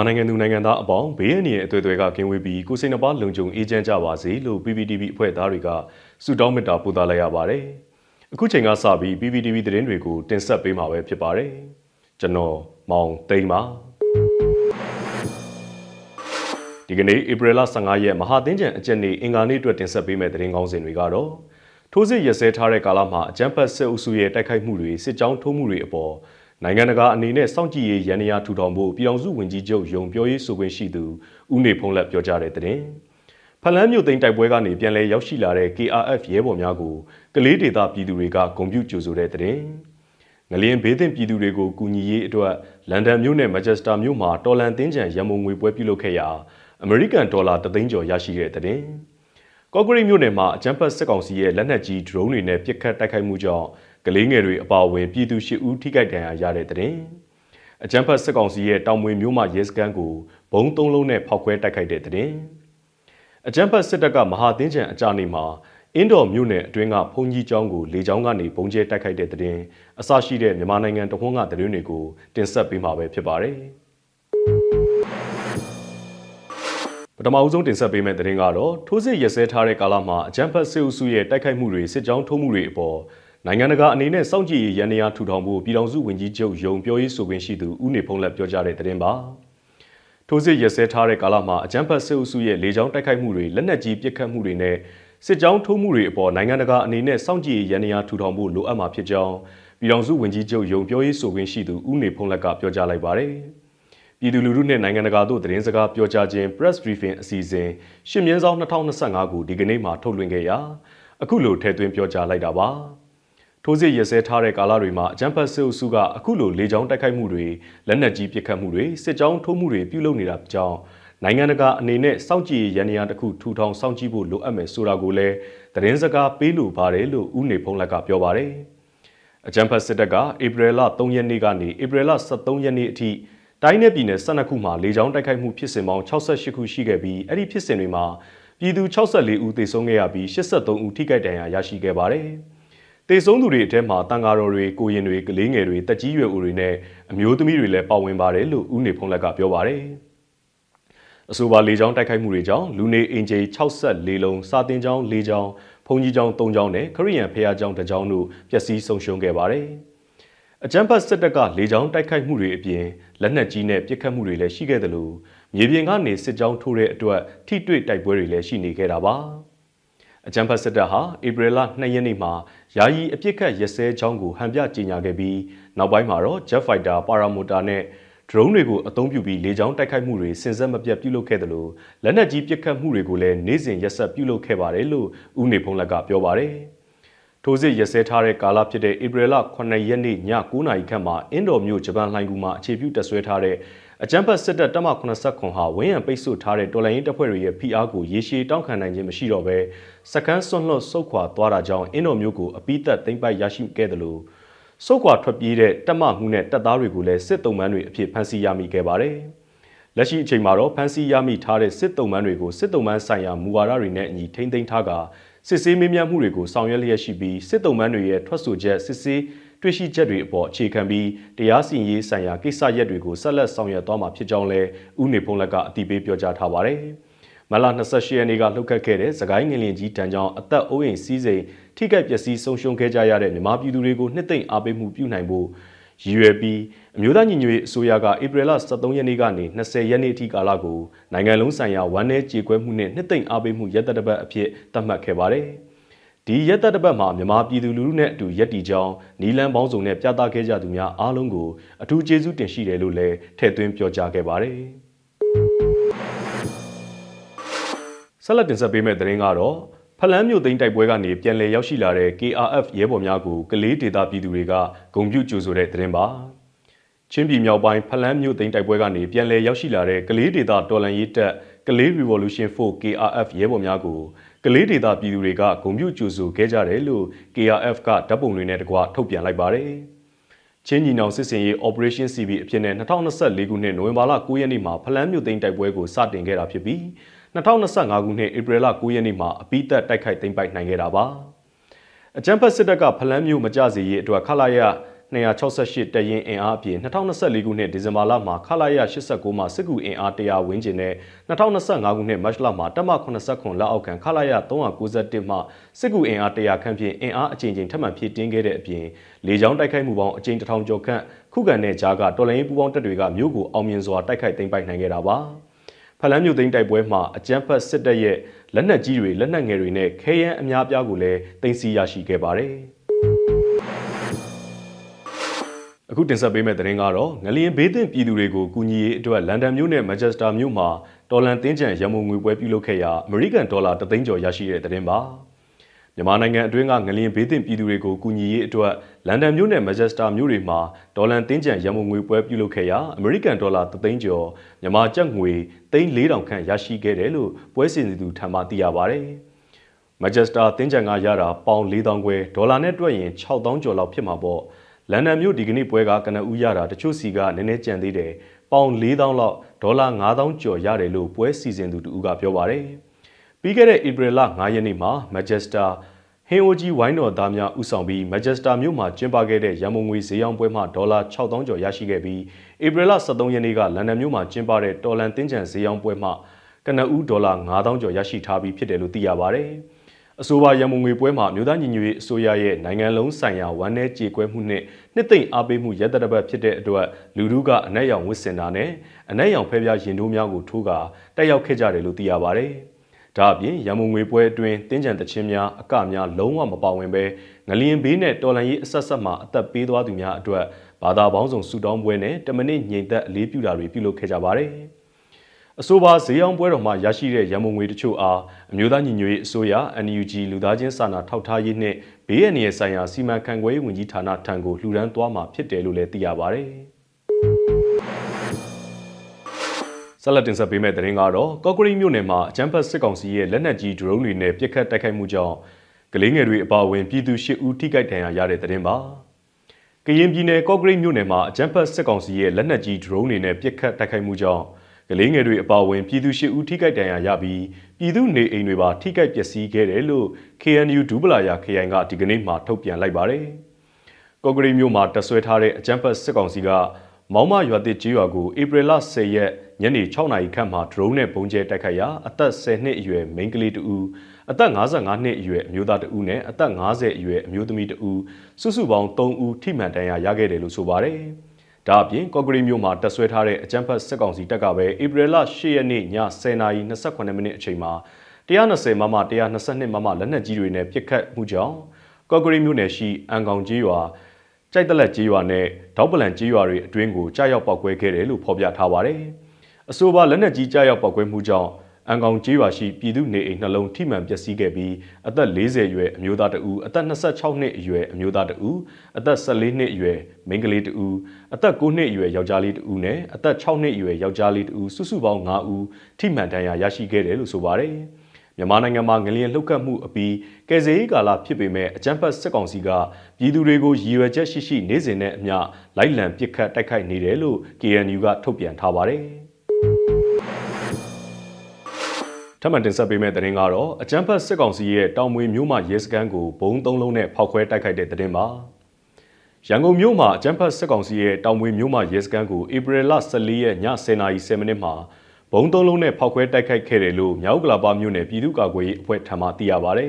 မြန်မာနိုင်ငံသူနိုင်ငံသားအပေါင်းဘေးအန္တရာယ်အသွေးသွဲကကင်းဝေးပြီးကိုယ်စိတ်နှပါလုံခြုံအေးချမ်းကြပါစေလို့ PPTV အဖွဲ့သားတွေကဆုတောင်းမေတ္တာပို့သလိုက်ရပါတယ်။အခုချိန်ကစပြီး PPTV သတင်းတွေကိုတင်ဆက်ပေးမှာပဲဖြစ်ပါတယ်။ကျွန်တော်မောင်သိန်းပါ။ဒီကနေ့ဧပြီလ15ရက်မဟာသင်းကျန်အကြက်နေ့အင်္ဂါနေ့အတွက်တင်ဆက်ပေးမယ့်သတင်းကောင်းစင်တွေကတော့ထိုးစစ်ရစဲထားတဲ့ကာလမှာအကြမ်းဖက်စစ်အုပ်စုရဲ့တိုက်ခိုက်မှုတွေစစ်ကြောင်းထိုးမှုတွေအပေါ် နိုင်ငံတကာအနေနဲ့စောင့်ကြည့်ရေးရန်ရာထူထောင်ဖို့ပြည်အောင်စုဝင်ကြီးချုပ်ယုံပြောရေးဆိုခွင့်ရှိသူဦးနေဖုံးလက်ပြောကြားတဲ့တဲ့ဖလန်းမြို့သိမ်းတိုက်ပွဲကနေပြန်လည်ရောက်ရှိလာတဲ့ KRF ရဲဘော်များကိုကလေးဒေသပြည်သူတွေကဂုဏ်ပြုကြိုဆိုတဲ့တဲ့ငလျင်ဘေးသင့်ပြည်သူတွေကိုကူညီရေးအတွက်လန်ဒန်မြို့နဲ့မန်ချက်စတာမြို့မှာတော်လန်တင်းချံရန်မုံငွေပွဲပြုလုပ်ခဲ့ရာအမေရိကန်ဒေါ်လာ3သိန်းကျော်ရရှိတဲ့တဲ့ကော့ဂရိတ်မြို့နယ်မှာအကြမ်းဖက်စစ်ကောင်စီရဲ့လက်နက်ကြီးဒရုန်းတွေနဲ့ပစ်ခတ်တိုက်ခိုက်မှုကြောင့် ကလေးငယ်တွေအပါအဝင်ပြည်သူ၈ဦးထိခိုက်ဒဏ်ရာရတဲ့တဲ့။အကြမ်းဖက်စစ်ကောင်စီရဲ့တောင်မွေမျိုးမှရဲစခန်းကိုဘုံသုံးလုံးနဲ့ဖောက်ခွဲတိုက်ခိုက်တဲ့တဲ့။အကြမ်းဖက်စစ်တပ်ကမဟာသင်းချံအကြနေမှာအင်းတော်မြို့နယ်အတွင်းကဘုံကြီးကျောင်းကိုလေကျောင်းကနေပုံကျဲတိုက်ခိုက်တဲ့တဲ့အစရှိတဲ့မြန်မာနိုင်ငံတခွန်းကသတင်းတွေကိုတင်ဆက်ပေးမှာပဲဖြစ်ပါတယ်။ပထမအဆုံးတင်ဆက်ပေးမယ့်သတင်းကတော့ထိုးစစ်ရစဲထားတဲ့ကာလမှာအကြမ်းဖက်စစ်အုပ်စုရဲ့တိုက်ခိုက်မှုတွေစစ်ကြောင်းထိုးမှုတွေအပေါ် နိုင်ငံတကာအနေနဲ့စောင့်ကြည့်ရေးရန်နေရာထူထောင်ဖို့ပြည်ထောင်စုဝန်ကြီးချုပ်ယုံပြောရေးဆိုခွင့်ရှိသူဦးနေဖုံးလက်ပြောကြားတဲ့သတင်းပါထိုးစစ်ရစဲထားတဲ့ကာလမှာအကြမ်းဖက်စစ်အုပ်စုရဲ့လေကြောင်းတိုက်ခိုက်မှုတွေလက်နက်ကြီးပစ်ခတ်မှုတွေနဲ့စစ်ကြောင်းထိုးမှုတွေအပေါ်နိုင်ငံတကာအနေနဲ့စောင့်ကြည့်ရေးရန်နေရာထူထောင်ဖို့လိုအပ်မှာဖြစ်ကြောင်းပြည်ထောင်စုဝန်ကြီးချုပ်ယုံပြောရေးဆိုခွင့်ရှိသူဦးနေဖုံးလက်ကပြောကြားလိုက်ပါတယ်ပြည်သူလူထုနဲ့နိုင်ငံတကာတို့သတင်းစကားပြောကြားခြင်း press briefing အစီအစဉ်ရှင်းမြင်းဆောင်2025ကိုဒီကနေ့မှထုတ်လွှင့်ခဲ့ရာအခုလိုထည့်သွင်းပြောကြားလိုက်တာပါ။ ထိုးစစ်ရစဲထားတဲ့ကာလတွေမှာအကြမ်းဖက်စစ်အုပ်စုကအခုလိုလေကြောင်းတိုက်ခိုက်မှုတွေလက်နက်ကြီးပစ်ခတ်မှုတွေစစ်ကြောင်းထိုးမှုတွေပြုလုပ်နေတာကြောင့်နိုင်ငံတကာအနေနဲ့စောင့်ကြည့်ရန်နေရာတစ်ခုထူထောင်စောင့်ကြည့်ဖို့လိုအပ်မယ်ဆိုတာကိုလည်းသတင်းစကားပေးလိုပါတယ်လို့ဦးနေဖုံးလက်ကပြောပါတယ်။အကြမ်းဖက်စစ်တပ်ကဧပြီလ3ရက်နေ့ကနေဧပြီလ23ရက်နေ့အထိတိုင်းနယ်ပြည်နယ်12ခုမှာလေကြောင်းတိုက်ခိုက်မှုဖြစ်စဉ်ပေါင်း68ခုရှိခဲ့ပြီးအဲ့ဒီဖြစ်စဉ်တွေမှာပြည်သူ64ဦးသေဆုံးခဲ့ရပြီး83ဦးထိခိုက်ဒဏ်ရာရရှိခဲ့ပါတယ်။ တေဆုံးသူတွေအထက်မှာတန်ဃာတော်တွေကိုရင်တွေကလေးငယ်တွေတက်ကြီးရွယ်ဦးတွေနဲ့အမျိုးသမီးတွေလည်းပါဝင်ပါတယ်လို့ဦးနေဖုံးလက်ကပြောပါတယ်။အဆိုပါလေကြောင်းတိုက်ခိုက်မှုတွေကြောင့်လူနေအင်ဂျီ64လုံးစာတင်ကျောင်း၄ကျောင်းဘုံကြီးကျောင်း၃ကျောင်းနဲ့ခရီးရန်ဖះကျောင်းတစ်ကျောင်းတို့ပျက်စီးဆုံးရှုံးခဲ့ပါတယ်။အကြမ်းဖက်စစ်တပ်ကလေကြောင်းတိုက်ခိုက်မှုတွေအပြင်လက်နက်ကြီးနဲ့ပစ်ခတ်မှုတွေလည်းရှိခဲ့တယ်လို့မြေပြင်ကနေစစ်ကြောင်းထိုးတဲ့အတွက်ထိတွေ့တိုက်ပွဲတွေလည်းရှိနေခဲ့တာပါ။ အကြံဖတ်စစ်တပ်ဟာဧပြီလ2ရက်နေ့မှာယာယီအပြစ်ခတ်ရစဲချောင်းကိုဟန်ပြကြေညာခဲ့ပြီးနောက်ပိုင်းမှာတော့ Jet Fighter Paramotor နဲ့ drone တွေကိုအသုံးပြုပြီးလေကြောင်းတိုက်ခိုက်မှုတွေစင်ဆက်မပြတ်ပြုလုပ်ခဲ့တယ်လို့လက်နက်ကြီးပစ်ခတ်မှုတွေကိုလည်းနေ့စဉ်ရက်ဆက်ပြုလုပ်ခဲ့ပါတယ်လို့ဦးနေဖုံးလက်ကပြောပါတယ်။ထိုးစစ်ရစဲထားတဲ့ကာလဖြစ်တဲ့ဧပြီလ9ရက်နေ့ည9:00နာရီခန့်မှာအင်ဒိုမြို့ဂျပန်လှိုင်ကူမှာအခြေပြုတက်ဆွဲထားတဲ့ အကြမ်းဖက်စစ်တပ်တပ်မ89ဟာဝင်းရံပိတ်ဆို့ထားတဲ့တော်လှန်ရေးတပ်ဖွဲ့တွေရဲ့ဖိအားကိုရေရှည်တောင်းခံနိုင်ခြင်းမရှိတော့ဘဲစကန်းစွန့်လွတ်ဆုတ်ခွာသွားတာကြောင့်အင်းတော်မျိုးကိုအပိသက်သိမ်းပိုက်ရရှိခဲ့တယ်လို့ဆုတ်ခွာထွက်ပြေးတဲ့တပ်မမှုနဲ့တပ်သားတွေကိုလည်းစစ်တုံးမန်းတွေအဖြစ်ဖမ်းဆီးရမိခဲ့ပါတယ်။လက်ရှိအချိန်မှာတော့ဖမ်းဆီးရမိထားတဲ့စစ်တုံးမန်းတွေကိုစစ်တုံးမန်းဆိုင်ရာမူဝါဒတွေနဲ့အညီထိမ့်သိမ်းထားကစစ်ဆေးမေးမြန်းမှုတွေကိုဆောင်ရွက်လျက်ရှိပြီးစစ်တုံးမန်းတွေရဲ့ထွက်ဆိုချက်စစ်ဆေး တွေ့ရှိချက်တွေအပေါ်အခြေခံပြီးတရားစီရင်ရေးဆိုင်ရာကိစ္စရပ်တွေကိုဆက်လက်ဆောင်ရွက်သွားမှာဖြစ်ကြောင်းလည်းဥနေဖုံးလက်ကအတည်ပြုပြောကြားထားပါတယ်။မလ28ရက်နေ့ကလှုပ်ခတ်ခဲ့တဲ့သခိုင်းငလင်ကြီးတန်းကြောင့်အသက်အိုးအိမ်စီးစိမ်ထိခိုက်ပျက်စီးဆုံးရှုံးခဲ့ကြရတဲ့မြန်မာပြည်သူတွေကိုနှစ်သိမ့်အားပေးမှုပြုနိုင်ဖို့ရည်ရွယ်ပြီးအမျိုးသားညီညွတ်ရေးအစိုးရကဧပြီလ23ရက်နေ့ကနေ20ရက်နေ့အထိကာလကိုနိုင်ငံလုံးဆိုင်ရာဝန်내ကြေကွဲမှုနဲ့နှစ်သိမ့်အားပေးမှုရက်သက်တပတ်အဖြစ်သတ်မှတ်ခဲ့ပါတယ်။ ဒီရက်သက်တစ်ပတ်မှာမြန်မာပြည်သူလူထုနဲ့အတူရက်တီကြောင်းနီလန်းပေါင်းစုံနဲ့ပြသခဲ့ကြသူများအားလုံးကိုအထူးကျေးဇူးတင်ရှိတယ်လို့လည်းထည့်သွင်းပြောကြားခဲ့ပါတယ်။ဆက်လက်တင်ဆက်ပေးမယ့်သတင်းကတော့ဖလန်းမြို့သိမ်းတိုက်ပွဲကနေပြန်လည်ရောက်ရှိလာတဲ့ KRF ရဲဘော်များကိုကလေးဒေသပြည်သူတွေကဂုံပြုကြိုဆိုတဲ့သတင်းပါ။ချင်းပြည်မြောက်ပိုင်းဖလန်းမြို့သိမ်းတိုက်ပွဲကနေပြန်လည်ရောက်ရှိလာတဲ့ကလေးဒေသတော်လန်ရေးတပ်ကလေး Revolution 4 KRF ရဲဘော်များကို ကလေးဒေသပြည်သူတွေကဂုံပြုကြိုဆိုခဲ့ကြတယ်လို့ KRF ကဓာတ်ပုံတွေနဲ့တကွထုတ်ပြန်လိုက်ပါတယ်။ချင်းညီနောင်စစ်စင်ရေး Operation CB အဖြစ်နဲ့2024ခုနှစ်နိုဝင်ဘာလ9ရက်နေ့မှာဖလန်းမြို့သိမ်းတိုက်ပွဲကိုစတင်ခဲ့တာဖြစ်ပြီး2025ခုနှစ်ဧပြီလ9ရက်နေ့မှာအပိသက်တိုက်ခိုက်သိမ်းပိုက်နိုင်ခဲ့တာပါ။အကြံဖက်စစ်တပ်ကဖလန်းမြို့မကြစေရေးအတွက်ခလာရ 268တပ်ရင်းအင်အားအပြင်2024ခုနှစ်ဒီဇင်ဘာလမှာခလာရ89မှာစစ်ကူအင်အား100ဝန်းကျင်နဲ့2025ခုနှစ်မတ်လမှာတပ်မ89လက်အောက်ခံခလာရ391မှစစ်ကူအင်အား100ခန့်ဖြင့်အင်အားအကြိမ်ကြိမ်ထပ်မံဖြည့်တင်းခဲ့တဲ့အပြင်လေကြောင်းတိုက်ခိုက်မှုပေါင်းအကြိမ်1000ကျော်ခန့်ခုခံတဲ့ကြားကတော်လိုင်းပူပေါင်းတပ်တွေကမြို့ကိုအောင်မြင်စွာတိုက်ခိုက်သိမ်းပိုက်နိုင်ခဲ့တာပါဖလန်းမြို့သိမ်းတိုက်ပွဲမှာအကြမ်းဖက်စစ်တပ်ရဲ့လက်နက်ကြီးတွေလက်နက်ငယ်တွေနဲ့ခဲယမ်းအများပြားကိုလည်းတင်စီရရှိခဲ့ပါတယ်။ အခုတင်ဆက်ပေးမယ့်သတင်းကတော့ငလျင်ဘေးသင့်ပြည်သူတွေကိုကူညီရေးအတွက်လန်ဒန်မြို့နဲ့မန်ချက်စတာမြို့မှာတော်လန်တင်းကျပ်ရန်ပုံငွေပွဲပြုလုပ်ခဲ့ရာအမေရိကန်ဒေါ်လာ3သိန်းကျော်ရရှိတဲ့သတင်းပါမြန်မာနိုင်ငံအတွင်းကငလျင်ဘေးသင့်ပြည်သူတွေကိုကူညီရေးအတွက်လန်ဒန်မြို့နဲ့မန်ချက်စတာမြို့တွေမှာဒေါ်လန်တင်းကျပ်ရန်ပုံငွေပွဲပြုလုပ်ခဲ့ရာအမေရိကန်ဒေါ်လာ3သိန်းကျော်မြန်မာကျပ်ငွေ3,400ခန့်ရရှိခဲ့တယ်လို့ပွဲစဉ်သူထံမှသိရပါဗျ။မန်ချက်စတာတင်းကျပ်ကရတာပေါင်4,000ကျွဲဒေါ်လာနဲ့တွက်ရင်6,000ကျော်လောက်ဖြစ်မှာပေါ့။ လန်ဒန်မြို့ဒီကနေ့ပွဲကကနဦးရတာတချို့စီကနည်းနည်းကြံသေးတယ်ပေါင်4000လောက်ဒေါ်လာ9000ကျော်ရတယ်လို့ပွဲစီစဉ်သူတူကပြောပါတယ်ပြီးခဲ့တဲ့ဧပြီလ9ရက်နေ့မှာ Manchester ဟင်အိုဂျီဝိုင်းတော်သားများဥဆောင်ပြီး Manchester မြို့မှာကျင်းပခဲ့တဲ့ရန်မုံငွေဈေးရောင်းပွဲမှာဒေါ်လာ6000ကျော်ရရှိခဲ့ပြီးဧပြီလ23ရက်နေ့ကလန်ဒန်မြို့မှာကျင်းပတဲ့တော်လန်တင်းကျန်ဈေးရောင်းပွဲမှာကနဦးဒေါ်လာ9000ကျော်ရရှိထားပြီးဖြစ်တယ်လို့သိရပါတယ်။ အဆိုပါရန်မုံငွေပွဲမှာမြို့သားညီညွတ်ရေးအစိုးရရဲ့နိုင်ငံလုံးဆိုင်ရာဝန်내ကြေကွဲမှုနဲ့နှစ်သိမ့်အားပေးမှုရက်တရပတ်ဖြစ်တဲ့အတွက်လူထုကအနက်ရောင်ဝစ်စင်တာနဲ့အနက်ရောင်ဖဲပြားရင်တိုးများကိုထိုးကာတက်ရောက်ခဲ့ကြတယ်လို့သိရပါဗျ။ဒါအပြင်ရန်မုံငွေပွဲအတွင်းတင်းကြံတချင်းများအကများလုံးဝမပါဝင်ပဲငလျင်ဘေးနဲ့တော်လန်ရေးအဆက်ဆက်မှာအသက်ပေးသွားသူများအတွက်ဘာသာပေါင်းစုံဆူတောင်းပွဲနဲ့တမနစ်ငြိမ်သက်အလေးပြုတာတွေပြုလုပ်ခဲ့ကြပါတယ်။ အဆိုပါဈေးအောင်ပွဲတော်မှာရရှိတဲ့ရန်ပုံငွေတချို့အားအမျိုးသားညီညွတ်ရေးအစိုးရ NUG လူသားချင်းစာနာထောက်ထားရေးနှင့်ဘေးအန္တရာယ်ဆိုင်ရာစီမံခန့်ခွဲရေးဝန်ကြီးဌာနထံကိုလှူဒန်းသွားမှာဖြစ်တယ်လို့လည်းသိရပါဗျ။ဆက်လက်တင်ဆက်ပေးမယ့်သတင်းကတော့ကော့ကရိမြို့နယ်မှာအကြမ်းဖက်စစ်ကောင်စီရဲ့လက်နက်ကြီးဒရုန်းတွေနဲ့ပစ်ခတ်တိုက်ခိုက်မှုကြောင့်ကလေးငယ်တွေအပါအဝင်ပြည်သူ၈ဦးထိခိုက်ဒဏ်ရာရတဲ့သတင်းပါ။ကရင်ပြည်နယ်ကော့ကရိမြို့နယ်မှာအကြမ်းဖက်စစ်ကောင်စီရဲ့လက်နက်ကြီးဒရုန်းတွေနဲ့ပစ်ခတ်တိုက်ခိုက်မှုကြောင့် ကလေးငယ်တွေအပါအဝင်ပြည်သူရှိဦးထိခိုက်ဒဏ်ရာရပြီးပြည်သူနေအိမ်တွေပါထိခိုက်ပျက်စီးခဲ့တယ်လို့ KNU ဒူးပလာယာခရိုင်ကဒီကနေ့မှထုတ်ပြန်လိုက်ပါတယ်။ကော့ဂရီမြို့မှာတဆွဲထားတဲ့အကြမ်းဖက်စစ်ကောင်စီကမောင်းမရွာတစ်ကြီးရွာကိုဧပြီလ10ရက်ညနေ6နာရီခန့်မှာဒရုန်းနဲ့ပုံကျဲတိုက်ခိုက်ရာအသက်10နှစ်အရွယ်မိန်းကလေးတဦးအသက်55နှစ်အရွယ်အမျိုးသားတဦးနဲ့အသက်50အရွယ်အမျိုးသမီးတဦးစုစုပေါင်း3ဦးထိမှန်ဒဏ်ရာရခဲ့တယ်လို့ဆိုပါတယ်။ ဒါအပြင်ကော့ဂရီမြို့မှာတက်ဆွဲထားတဲ့အကြမ်းဖက်စစ်ကောင်စီတပ်ကပဲဧပြီလ10ရက်နေ့ည10:28မိနစ်အချိန်မှာ120မမ122မမလက်နက်ကြီးတွေနဲ့ပစ်ခတ်မှုကြောင့်ကော့ဂရီမြို့နယ်ရှိအန်ကောင်ကြီးရွာကြိုက်တလက်ကြီးရွာနဲ့ဒေါပလန်ကြီးရွာတွေအတွင်းကိုကြားရောက်ပောက်ကွဲခဲ့တယ်လို့ဖော်ပြထားပါတယ်။အဆိုပါလက်နက်ကြီးကြားရောက်ပောက်ကွဲမှုကြောင့် အန်ကောင်ကျေးရွာရှိပြည်သူနေအိမ်နှလုံးထိမှန်ပျက်စီးခဲ့ပြီးအသက်40အရွယ်အမျိုးသားတဦးအသက်26နှစ်အရွယ်အမျိုးသားတဦးအသက်14နှစ်အရွယ်မိန်းကလေးတဦးအသက်9နှစ်အရွယ်ယောက်ျားလေးတဦးနဲ့အသက်6နှစ်အရွယ်ယောက်ျားလေးတဦးစုစုပေါင်း9ဦးထိမှန်ဒဏ်ရာရရှိခဲ့တယ်လို့ဆိုပါတယ်မြန်မာနိုင်ငံမှာငလျင်လှုပ်ခတ်မှုအပြီးကယ်ဆယ်ရေးကာလဖြစ်ပေမဲ့အကြမ်းဖက်စစ်ကောင်စီကပြည်သူတွေကိုရည်ရွယ်ချက်ရှိရှိနေစဉ်နဲ့အမျှလိုက်လံပစ်ခတ်တိုက်ခိုက်နေတယ်လို့ KNU ကထုတ်ပြန်ထားပါတယ်။ ထပ်မံတင်ဆက်ပေးမယ့်သတင်းကတော့အကြမ်းဖက်စစ်ကောင်စီရဲ့တောင်မွေမြို့မှရဲစခန်းကိုဘုံသုံးလုံးနဲ့ဖောက်ခွဲတိုက်ခိုက်တဲ့သတင်းပါရန်ကုန်မြို့မှာအကြမ်းဖက်စစ်ကောင်စီရဲ့တောင်မွေမြို့မှရဲစခန်းကိုဧပြီလ14ရက်ည10:10မိနစ်မှာဘုံသုံးလုံးနဲ့ဖောက်ခွဲတိုက်ခိုက်ခဲ့တယ်လို့မြောက်ကလာပါမြို့နယ်ပြည်သူ့ကာကွယ်ရေးအဖွဲ့ထံမှသိရပါဗျ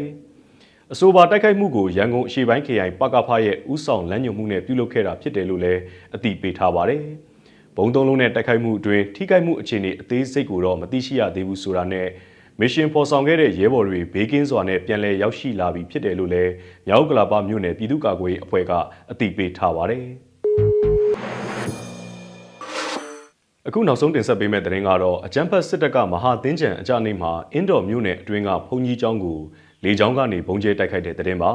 ။အဆိုပါတိုက်ခိုက်မှုကိုရန်ကုန်အရှေ့ပိုင်းခရိုင်ပကဖရဲ့ဥဆောင်လမ်းညွှန်မှုနဲ့ပြုလုပ်ခဲ့တာဖြစ်တယ်လို့လည်းအသိပေးထားပါတယ်။ဘုံသုံးလုံးနဲ့တိုက်ခိုက်မှုအတွင်းထိခိုက်မှုအခြေအနေအသေးစိတ်ကိုတော့မသိရှိရသေးဘူးဆိုတာနဲ့ မစ်ရှင်ဖော်ဆောင်ခဲ့တဲ့ရဲဘော်တွေဘေးကင်းစွာနဲ့ပြန်လည်ရောက်ရှိလာပြီဖြစ်တယ်လို့လည်းမြောက်ကလာပမြို့နယ်ပြည်သူ့ကာကွယ်ရေးအဖွဲ့ကအသိပေးထားပါတယ်။အခုနောက်ဆုံးတင်ဆက်ပေးမယ့်သတင်းကတော့အကြမ်းဖက်စစ်တပ်ကမဟာသင်းကျန်အကြနေမှာအင်ဒေါ်မြို့နယ်အတွင်းကဘုံကြီးကျောင်းကိုလေကြောင်းကနေဘုံကျဲတိုက်ခိုက်တဲ့သတင်းပါ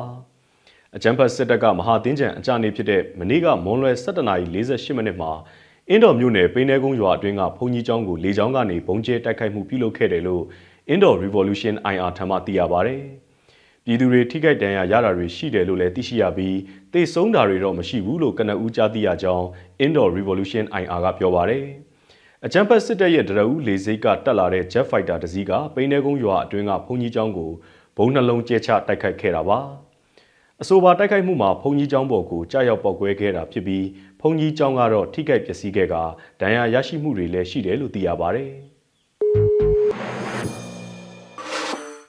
။အကြမ်းဖက်စစ်တပ်ကမဟာသင်းကျန်အကြနေဖြစ်တဲ့မနေ့ကမွန်လွယ်7:48မိနစ်မှာအင်ဒေါ်မြို့နယ်ပိန်းတဲကုန်းရွာအတွင်းကဘုံကြီးကျောင်းကိုလေကြောင်းကနေဘုံကျဲတိုက်ခိုက်မှုပြုလုပ်ခဲ့တယ်လို့ Indo Revolution IR ထံမှသိရပါဗျ။ပြည်သူတွေထိခိုက်ဒဏ်ရာရတာတွေရှိတယ်လို့လည်းသိရှိရပြီးတေဆုံးတာတွေတော့မရှိဘူးလို့ကနအူးကြားသိရကြောင်း Indo Revolution IR ကပြောပါဗျ။အကြမ်းဖက်စစ်တပ်ရဲ့ဒရအူးလေစိတ်ကတက်လာတဲ့ Jet Fighter တစ်စီးကပိန်းတဲကုန်းရွာအတွင်းကဘုံကြီးကျောင်းကိုဘုံနှလုံးကျဲချတိုက်ခိုက်ခဲ့တာပါအဆိုပါတိုက်ခိုက်မှုမှာဘုံကြီးကျောင်းပေါ်ကိုကြားရောက်ပောက်ကွဲခဲ့တာဖြစ်ပြီးဘုံကြီးကျောင်းကတော့ထိခိုက်ပျက်စီးခဲ့ကဒဏ်ရာရရှိမှုတွေလည်းရှိတယ်လို့သိရပါတ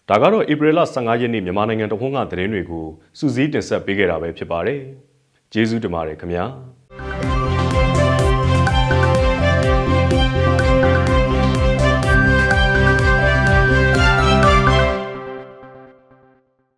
ဒါကတော့ဧပြီလ15ရက်နေ့မြန်မာနိုင်ငံတခွန်းကသတင်းတွေကိုစူးစီးတင်ဆက်ပေးခဲ့တာပဲဖြစ်ပါတယ်။ကျေးဇူးတင်ပါတယ်ခင်ဗျာ။